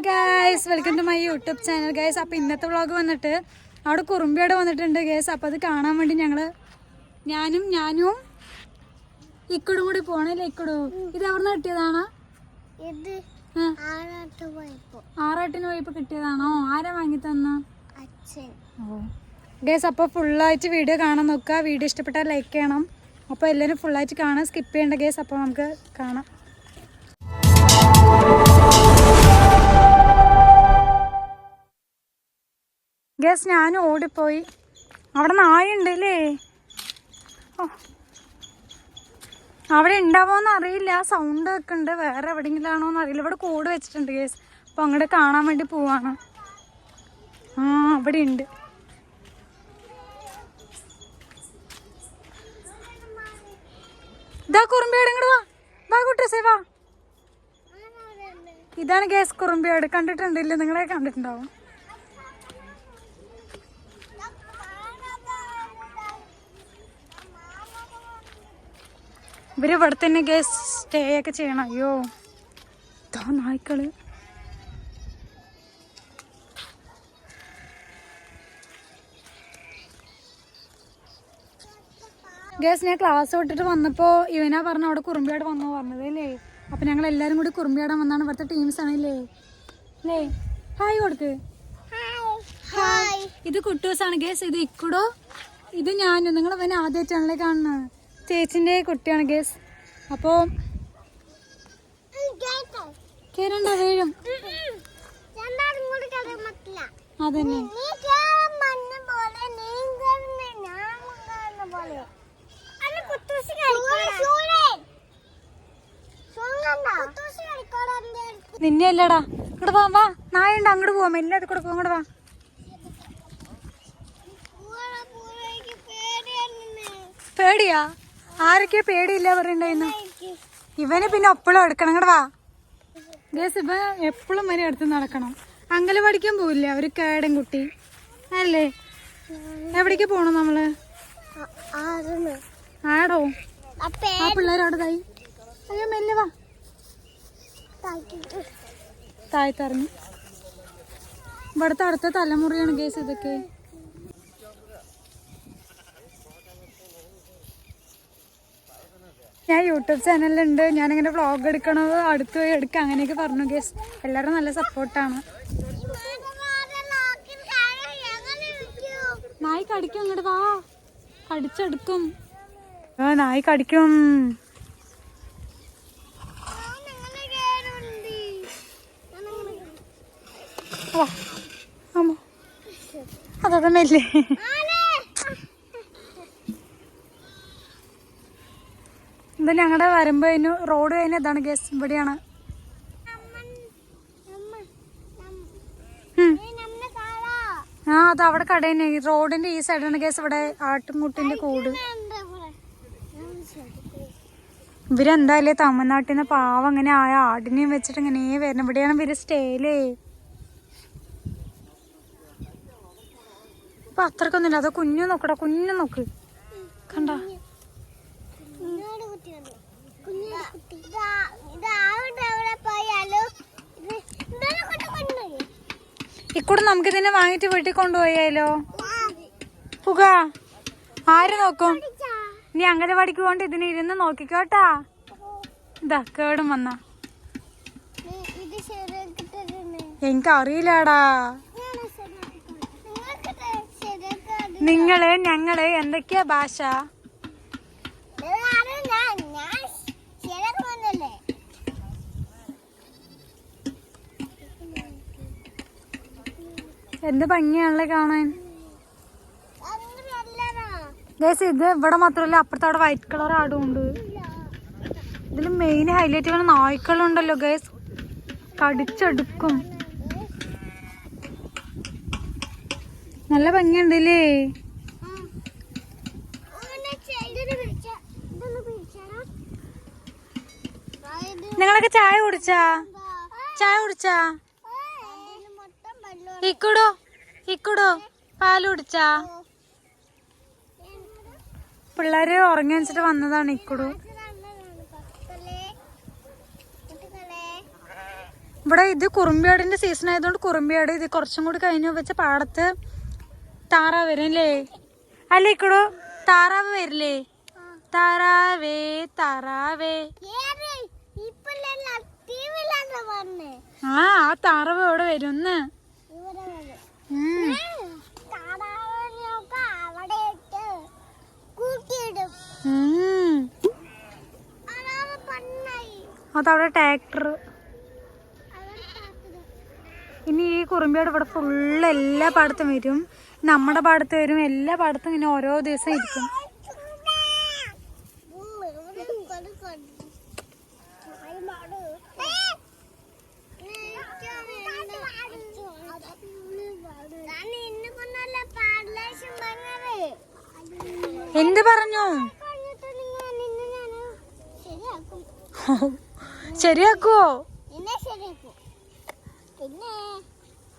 Guys welcome to my YouTube channel guys അപ്പോൾ ഇന്നത്തെ vlog വന്നിട്ട് അവിടെ കുറുമ്പിയോടെ വന്നിട്ടുണ്ട് ഗൈസ് അപ്പോൾ അത് കാണാൻ വേണ്ടി ഞങ്ങൾ ഞാനും ഞാനും ഇക്കടും കൂടി പോണല്ലേ ഇക്കടു? ഇത് എവിടെ നിന്ന് കിട്ടിയതാണോ ആറാട്ടിന് പോയപ്പോൾ കിട്ടിയതാണോ? ആരാ വാങ്ങി തന്ന? അച്ഛൻ. ഗൈസ് അപ്പോൾ ഫുള്ളായിട്ട് വീഡിയോ കാണാൻ നോക്കുക. വീഡിയോ ഇഷ്ടപ്പെട്ടാൽ ലൈക്ക് ചെയ്യണം. അപ്പോൾ എല്ലാവരും ഫുള്ളായിട്ട് കാണാൻ സ്കിപ്പ് ചെയ്യേണ്ട ഗൈസ് അപ്പോൾ നമുക്ക് കാണാം. ഗസ് ഞാൻ ഓടിപ്പോയി. അവിടെ നായുണ്ട് അല്ലേ ഓ. അവിടെ ഉണ്ടാവോന്ന് അറിയില്ല. സൗണ്ട് ഒക്കെ ഉണ്ട്. വേറെ എവിടെയെങ്കിലും ആണോ എന്ന് അറിയില്ല. ഇവിടെ കൂട് വെച്ചിട്ടുണ്ട് ഗേസ് അപ്പോൾ അങ്ങോട്ട് കാണാൻ വേണ്ടി പോവാണ്. ആ അവിടെ ഉണ്ട്. ഇതാ കുറുമ്പിയോട് വാ. വാ ഇതാണ് ഗ്യാസ് കുറുമ്പിയോട്. കണ്ടിട്ടുണ്ടല്ലോ നിങ്ങളെ കണ്ടിട്ടുണ്ടാവും. ഇവർ ഇവിടെ തന്നെ ഗേസ് സ്റ്റേ ഒക്കെ ചെയ്യണം. അയ്യോ. ഇതാ നായ്ക്കൾ. ഗസ് ഞാൻ ക്ലാസ് വിട്ടിട്ട് വന്നപ്പോ ഇവനാ പറഞ്ഞ അവിടെ കുറുമ്പിയാട് വന്നു പറഞ്ഞത് അല്ലേ? അപ്പൊ ഞങ്ങൾ എല്ലാരും കൂടി കുറുമ്പിയാടാൻ വന്നാണ് ഇവിടുത്തെ ടീംസ് ആണല്ലേ അല്ലേ? ഹായ് കൊടുക്ക്. ഇത് കുട്ടൂസാണ് ഗേസ് ഇത് ഇക്കുടോ? ഇത് ഞാനും. നിങ്ങൾ അവനെ ആദ്യമായിട്ടാണല്ലേ കാണുന്നത്. ചേച്ചിന്റെ കുട്ടിയാണ് ഗേസ്. അപ്പോൾ കേരണ്ട വീഴും. അതന്നെ. നിന്നെ അല്ലടാ. ഇങ്ങോട്ട് വാ വാ. നായുണ്ട് അങ്ങോട്ട് പോവാം. എല്ലാതും കൂടെ പോവാം അങ്ങോട്ട് വാ പേടിയാ? ആരൊക്കെയാ പേടിയില്ല പറയണ്ടായിരുന്നു ഇവന് പിന്നെ എപ്പോഴും എടുക്കണം ഇങ്ങോട്ട് വാ. ഗേസ് ഇവ എപ്പോഴും വരെ എടുത്ത് നടക്കണം. അങ്കലവാടിക്കാൻ പോവില്ല ഒരു കേടൻ കുട്ടി. അല്ലേ? എവിടേക്ക് പോണം നമ്മൾ? ആടോ? ആ പിള്ളേരവിടെ തായി അയ്യോ മെല്ലെ വാ. താഴ്ത്തിറങ്ങി ഇവിടുത്തെ അടുത്ത തലമുറയാണ് ഗേസ് ഇതൊക്കെ. ഞാൻ യൂട്യൂബ് ചാനലുണ്ട് ഞാനിങ്ങനെ വ്ളോഗ് എടുക്കണത് അടുത്ത് പോയി എടുക്കുക അങ്ങനെയൊക്കെ പറഞ്ഞു ഗസ് എല്ലാവരും നല്ല സപ്പോർട്ടാണ് നായി കടിക്കും അങ്ങോട്ട് വാ. കടിച്ചെടുക്കും. ആ നായി കടിക്കും. അതാ മെല്ലെ ഇത് ഞങ്ങളുടെ വരുമ്പോ അതിന് റോഡ് കഴിഞ്ഞ ഇതാണ് ഗസ് ഇവിടെയാണ്. ആ അത് അവിടെ കട തന്നെ റോഡിന്റെ ഈ സൈഡാണ് ഗസ് ഇവിടെ ആട്ടുംകുട്ടിന്റെ കൂട്. ഇവരെന്തായാലേ തമിഴ്നാട്ടിൽ നിന്ന് പാവം അങ്ങനെ ആയ ആടിനെയും വെച്ചിട്ട് ഇങ്ങനെ വരണം. ഇവിടെയാണ് ഇവർ സ്റ്റേലേ ഇപ്പൊ അത്രക്കൊന്നുമില്ല. അതോ കുഞ്ഞു നോക്കടാ കുഞ്ഞു നോക്ക്. കണ്ട? ഇക്കൂടെ നമുക്ക് ഇതിനെ വാങ്ങിട്ട് വീട്ടിൽ കൊണ്ടുപോയാലോ? പുക ആര് നോക്കും? നീ അംഗനവാടിക്ക് കൊണ്ട് ഇതിനെ ഇരുന്ന് നോക്കിക്കോട്ടാ ഇതാ കേടും വന്ന. എനിക്കറിയില്ലടാ. നിങ്ങൾ ഞങ്ങൾ എന്തൊക്കെയാ ഭാഷ? എന്ത് ഭംഗിയാണല്ലേ കാണാൻ? ഗൈസ് ഇത് ഇവിടെ മാത്രമല്ല അപ്പുറത്ത് അവിടെ വൈറ്റ് കളർ ആടും ഉണ്ട് ഇതിൽ മെയിൻ ഹൈലൈറ്റ് ആണ് നായ്ക്കളുണ്ടല്ലോ ഗൈസ് കടിച്ചെടുക്കും. നല്ല ഭംഗിയുണ്ട് ഭംഗിയുണ്ടല്ലേ? നിങ്ങളൊക്കെ ചായ കുടിച്ചാ? ചായ കുടിച്ചാ? ഇക്കുടോ ഇക്കുടോ പാൽ കുടിച്ചാ പിള്ളേര് ഉറങ്ങി വെച്ചിട്ട് വന്നതാണ് ഇക്കുടു. ഇവിടെ ഇത് കുറുമ്പിയാടിന്റെ സീസൺ ആയതുകൊണ്ട് കുറുമ്പിയാട് ഇത് കുറച്ചും കൂടി കഴിഞ്ഞു വെച്ച പാടത്ത് താറാവ് വരും അല്ലേ അല്ലേ ഇക്കടോ? താറാവ് വരില്ലേ? താറാവേ താറാവേ. ആ ആ താറാവ് ഇവിടെ വരുന്ന്. അതവിടെ ട്രാക്ടർ ഇനി ഈ കുറുമ്പിയുടെ ഇവിടെ ഫുള്ള് എല്ലാ പാടത്തും വരും. നമ്മുടെ പാടത്ത് വരും. എല്ലാ പാടത്തും ഇങ്ങനെ ഓരോ ദിവസം ഇരിക്കും. എന്ത് പറഞ്ഞു? ശരിയാക്കും? പിന്നെ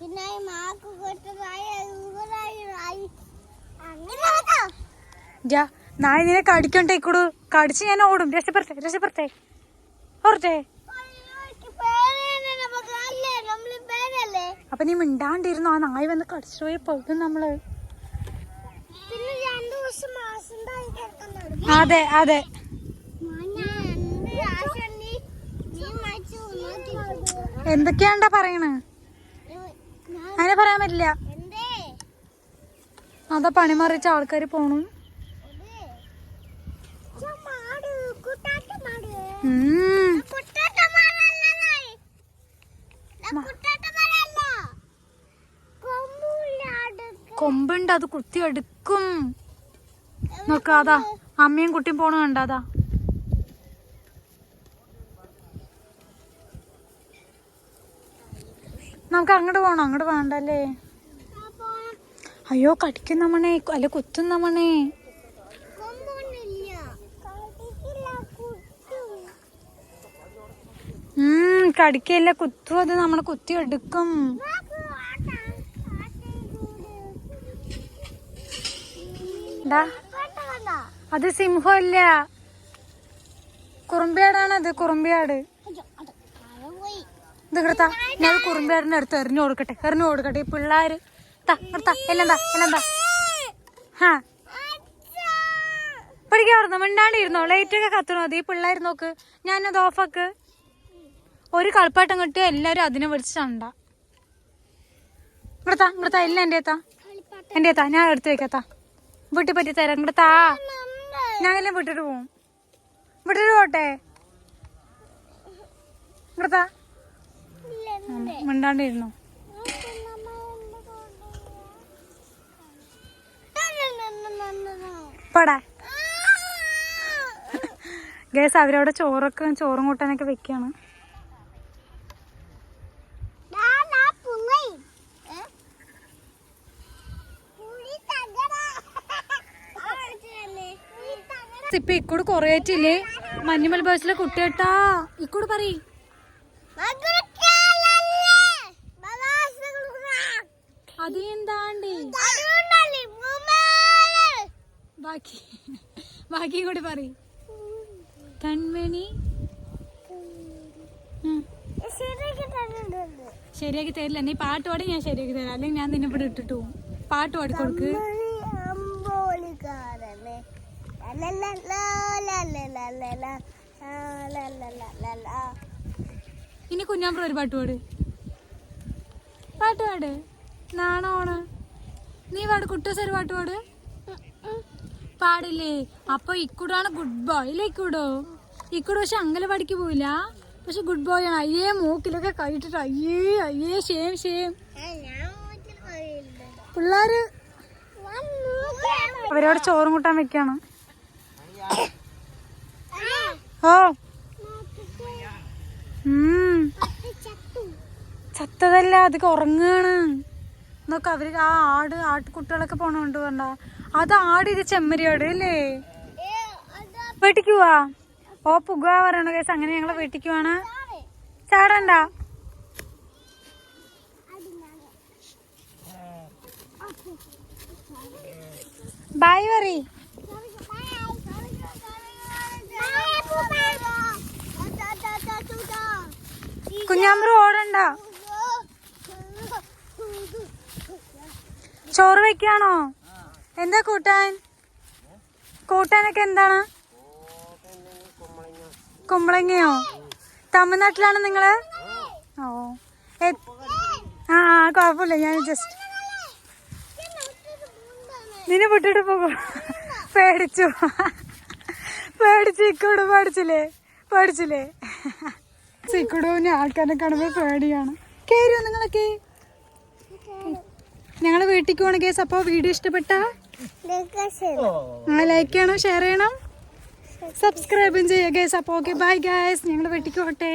പിന്നെ മാക്ക് ജാ നാളെ ഇതിനെ കടിക്കണ്ടേ ഇക്കൂടു? കടിച്ച് ഞാൻ ഓടും. രക്ഷപ്പെടുത്തേ രക്ഷപ്പെടുത്തേ ഓർത്തേ അപ്പൊ നീ മിണ്ടാണ്ടിരുന്നു? ആ നായി വന്ന് കടിച്ചു പോയി പോകും നമ്മൾ അതെ അതെ. എന്തൊക്കെയാണ്ടാ പറയണ്? അങ്ങനെ പറയാൻ പറ്റില്ല. അതാ പണി മറിച്ച ആൾക്കാർ പോണു. കൊമ്പുണ്ട് അത് കുത്തി എടുക്കും. നോക്കാതാ അമ്മയും കുട്ടിയും പോണു കണ്ടാതാ നമുക്ക് അങ്ങോട്ട് പോണം അങ്ങോട്ട് വേണ്ടല്ലേ അയ്യോ കടിക്കുന്ന മണേ അല്ല കുത്തുന്ന മണേ. കടിക്കല്ല കുത്തും അത് നമ്മളെ കുത്തി എടുക്കും ഡാ അത് സിംഹമല്ല. കുറുമ്പിയാടാണത് കുറുമ്പിയാട്. ഇത് കിടത്താ ഞാൻ അത് കുറുമ്പിയാടിന്റെ അടുത്ത് എറിഞ്ഞു കൊടുക്കട്ടെ എറിഞ്ഞു കൊടുക്കട്ടെ. ഈ പിള്ളേര്. താ നിർത്താ എല്ലാം എല്ലാം ഹാ. പഠിക്കാറുന്നു കത്തണോ അത് ഈ പിള്ളേർ നോക്ക്. ഞാനത് ഓഫാക്ക് ഒരു കളിപ്പാട്ടം കിട്ടിയ എല്ലാരും അതിനെ വിളിച്ചിട്ടുണ്ട ഇവിടത്താ ഇവിടത്താ എല്ലാം എന്റെ എത്താ എന്റെ എത്താ ഞാൻ എടുത്തു വെക്കാത്താ വീട്ടിൽ പറ്റി തരാം. ഇവിടത്താ ഞാൻ എല്ലാം വിട്ടിട്ട് പോവും. വിട്ടിട്ട് പോട്ടെ ഇവിടുത്താ മിണ്ടാണ്ടിരുന്നു? പടാ. ഗേസ് അവരവിടെ ചോറൊക്കെ ചോറും കൂട്ടാനൊക്കെ വെക്കാണ്. ഇപ്പൊ ഇക്കൂട് കൊറേറ്റില്ലേ മഞ്ഞുമൽ ബസ്സിലെ കുട്ടിയേട്ടാ ഇക്കൂട് പറ അതെന്താണ്ടി? ബാക്കി ബാക്കി കൂടി പറയ്. കൺമണി. ശരിയാക്കി തരില്ല. നീ പാട്ട് പാടി ഞാൻ ശരിയാക്കി തരാം. അല്ലെങ്കിൽ ഞാൻ നിന്നെ ഇവിടെ ഇട്ടിട്ട് പോകും പാട്ട് പാടി കൊടുക്ക് ഇനി കുഞ്ഞാമ്പ്ര ഒരു പാട്ട് പാട്. പാട്ട് പാട്. നാണോണ് നീ പാട് കുട്ടൂസ് ഒരു പാട്ട് പാട്. പാടില്ലേ? അപ്പൊ ഇക്കൂടാണ് ഗുഡ് ബോയ് ഇല്ലേ ഇക്കൂടോ? ഇക്കൂട് പക്ഷെ അങ്കലവാടിക്ക് പോയില്ല. പക്ഷെ ഗുഡ് ബോയ് ആണ്. അയ്യേ മൂക്കിലൊക്കെ കഴിട്ടിട്ട് അയ്യേ അയ്യേ ഷേം ഷേം പിള്ളേര്? അവരോട് ചോറും കൂട്ടാൻ വെക്കാണ്. ഓ ചത്തതല്ല? അതൊക്കെ ഉറങ്ങാണ്. നോക്ക അവർ ആ ആട് ആട്ടുകുട്ടികളൊക്കെ പോണോണ്ട് വേണ്ട അത് ആട് ഇത് ചെമ്മരിയാട് അല്ലേ? വെട്ടിക്കുവാ ഓ പുക പറയണ കേസ് അങ്ങനെ ഞങ്ങളെ വെട്ടിക്കുവാണ് ചാടണ്ട. ബായ് പറയ് കുഞ്ഞാമ്പ്ര ഓടണ്ട. ചോറ് വെക്കാണോ? എന്താ കൂട്ടാൻ? കൂട്ടാനൊക്കെ എന്താണ്? കുമ്പളങ്ങയോ? തമിഴ്നാട്ടിലാണ് നിങ്ങൾ? ഓ. ആ കുഴപ്പമില്ല. ഞാൻ ജസ്റ്റ് നിന്നെ വിട്ടിട്ട് പോകും. പേടിച്ചു. പേടിച്ചു ഇക്കോട് പേടിച്ചില്ലേ പേടിച്ചില്ലേ ഇക്കൂടുവിന് ആൾക്കാരെ കാണുമ്പോൾ പേടിയാണ്. കയറിയോ നിങ്ങളൊക്കെ? ഞങ്ങൾ വീട്ടിൽ പോണ കേസ്. അപ്പോൾ വീഡിയോ ഇഷ്ടപ്പെട്ട? ആ ലൈക്ക് ചെയ്യണം ഷെയർ ചെയ്യണം. സബ്സ്ക്രൈബും ചെയ്യുക കേസ്. അപ്പോൾ ഓക്കെ ബൈ ഗായസ് വീട്ടിൽ പോട്ടെ